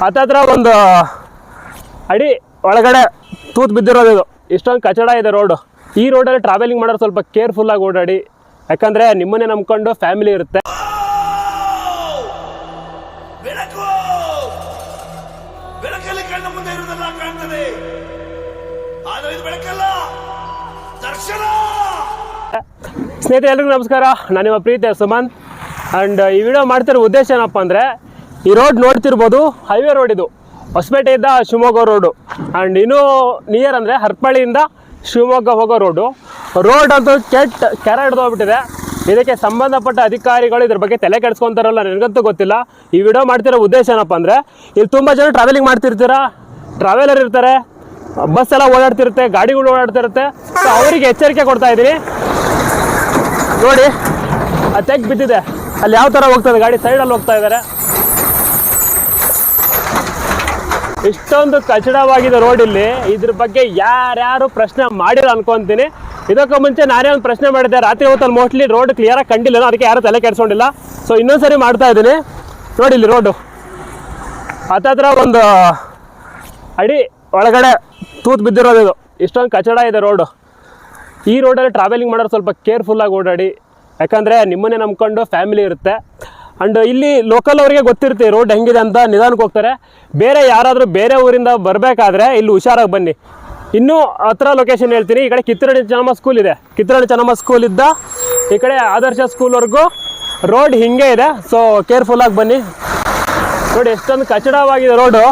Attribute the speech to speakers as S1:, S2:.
S1: ಹತ್ತತ್ರ ಒಂದು ಅಡಿ ಒಳಗಡೆ ತೂತ್ ಬಿದ್ದಿರೋದು ಇದು. ಇಷ್ಟೊಂದು ಕಚಡ ಇದೆ ರೋಡು ಈ ರೋಡಲ್ಲಿ ಟ್ರಾವೆಲಿಂಗ್ ಮಾಡೋರು ಸ್ವಲ್ಪ ಕೇರ್ಫುಲ್ಲಾಗಿ ಓಡಾಡಿ. ಯಾಕಂದರೆ ನಿಮ್ಮನ್ನೇ ನಂಬ್ಕೊಂಡು ಫ್ಯಾಮಿಲಿ ಇರುತ್ತೆ. ಸ್ನೇಹಿತರೆ ಎಲ್ರಿಗೂ ನಮಸ್ಕಾರ. ನಾನು ನಿಮ್ಮ ಪ್ರೀತಿ ಸುಮಂತ್ ಆ್ಯಂಡ್ ಈ ವಿಡಿಯೋ ಮಾಡ್ತಿರೋ ಉದ್ದೇಶ ಏನಪ್ಪ ಅಂದರೆ ಈ ರೋಡ್ ನೋಡ್ತಿರ್ಬೋದು ಹೈವೇ ರೋಡ್ ಇದು. ಹೊಸಪೇಟೆಯಿಂದ ಶಿವಮೊಗ್ಗ ರೋಡು. ಆ್ಯಂಡ್ ಇನ್ನೂ ನಿಯರ್ ಅಂದರೆ ಹರ್ಪಳ್ಳಿಯಿಂದ ಶಿವಮೊಗ್ಗ ಹೋಗೋ ರೋಡು. ರೋಡ್ ಅಂತೂ ಕೆಟ್ಟ, ಕೆರೆ ಹಿಡ್ದೋಗ್ಬಿಟ್ಟಿದೆ. ಇದಕ್ಕೆ ಸಂಬಂಧಪಟ್ಟ ಅಧಿಕಾರಿಗಳು ಇದ್ರ ಬಗ್ಗೆ ತಲೆ ಕೆಡಿಸ್ಕೊಂತಾರಲ್ಲ ನನಗಂತೂ ಗೊತ್ತಿಲ್ಲ. ಈ ವಿಡಿಯೋ ಮಾಡ್ತಿರೋ ಉದ್ದೇಶ ಏನಪ್ಪ ಅಂದರೆ, ಇಲ್ಲಿ ತುಂಬ ಜನ ಟ್ರಾವೆಲಿಂಗ್ ಮಾಡ್ತಿರ್ತೀರಾ? ಟ್ರಾವೆಲರ್ ಇರ್ತಾರೆ ಬಸ್ ಎಲ್ಲ ಓಡಾಡ್ತಿರುತ್ತೆ, ಗಾಡಿಗಳು ಓಡಾಡ್ತಿರುತ್ತೆ. ಸೊ ಅವರಿಗೆ ಎಚ್ಚರಿಕೆ ಕೊಡ್ತಾ ಇದ್ದೀನಿ. ನೋಡಿ, ಆ ತೆಗ್ ಬಿದ್ದಿದೆ. ಅಲ್ಲಿ ಯಾವ ಥರ ಹೋಗ್ತದೆ ಗಾಡಿ? ಸೈಡಲ್ಲಿ ಹೋಗ್ತಾ ಇದ್ದಾರೆ ಇಷ್ಟೊಂದು ಕಚಡವಾಗಿದೆ ರೋಡ್ ಇಲ್ಲಿ. ಇದ್ರ ಬಗ್ಗೆ ಯಾರ್ಯಾರು ಪ್ರಶ್ನೆ ಮಾಡಿಲ್ಲ ಅನ್ಕೊಂತೀನಿ. ಇದಕ್ಕೂ ಮುಂಚೆ ನಾನೇ ಒಂದು ಪ್ರಶ್ನೆ ಮಾಡಿದ್ದೆ. ರಾತ್ರಿ ಹೊತ್ತಲ್ಲಿ ಮೋಸ್ಟ್ಲಿ ರೋಡ್ ಕ್ಲಿಯರ್ ಆಗಿ ಕಂಡಿಲ್ಲ ಅದಕ್ಕೆ ಯಾರು ತಲೆ ಕೆಡಿಸ್ಕೊಂಡಿಲ್ಲ. ಸೊ ಇನ್ನೊಂದ್ಸರಿ ಮಾಡ್ತಾ ಇದ್ದೀನಿ. ನೋಡಿ ಇಲ್ಲಿ ರೋಡು ಹತ್ತತ್ರ ಒಂದು, ಅಡಿ ಒಳಗಡೆ ತೂತ್ ಬಿದ್ದಿರೋದು ಇದು. ಇಷ್ಟೊಂದು ಕಚಡ ಇದೆ ರೋಡು ಈ ರೋಡಲ್ಲಿ ಟ್ರಾವೆಲಿಂಗ್ ಮಾಡೋರು ಸ್ವಲ್ಪ ಕೇರ್ಫುಲ್ಲಾಗಿ ಓಡಾಡಿ. ಯಾಕಂದರೆ ನಿಮ್ಮನ್ನೇ ನಂಬ್ಕೊಂಡು ಫ್ಯಾಮಿಲಿ ಇರುತ್ತೆ. ಆ್ಯಂಡ್ ಇಲ್ಲಿ ಲೋಕಲ್ ಅವರಿಗೆ ಗೊತ್ತಿರುತ್ತೆ ರೋಡ್ ಹೆಂಗಿದೆ ಅಂತ ನಿಧಾನಕ್ಕೆ ಹೋಗ್ತಾರೆ. ಬೇರೆ ಯಾರಾದರೂ ಬೇರೆ ಊರಿಂದ ಬರಬೇಕಾದ್ರೆ ಇಲ್ಲಿ ಹುಷಾರಾಗಿ ಬನ್ನಿ. ಇನ್ನೂ ಹತ್ರ ಲೊಕೇಶನ್ ಹೇಳ್ತೀನಿ, ಈ ಕಡೆ ಕಿತ್ತೂರಾಣಿ ಚೆನ್ನಮ್ಮ ಸ್ಕೂಲ್ ಇದೆ. ಕಿತ್ತೂರಾಣಿ ಚೆನ್ನಮ್ಮ ಸ್ಕೂಲ್ ಇದ್ದ ಈ ಕಡೆ ಆದರ್ಶ ಸ್ಕೂಲ್ವರೆಗೂ ರೋಡ್ ಹಿಂಗೆ ಇದೆ ಸೊ ಕೇರ್ಫುಲ್ಲಾಗಿ ಬನ್ನಿ. ನೋಡಿ, ಎಷ್ಟೊಂದು ಕಚಡವಾಗಿದೆ ರೋಡು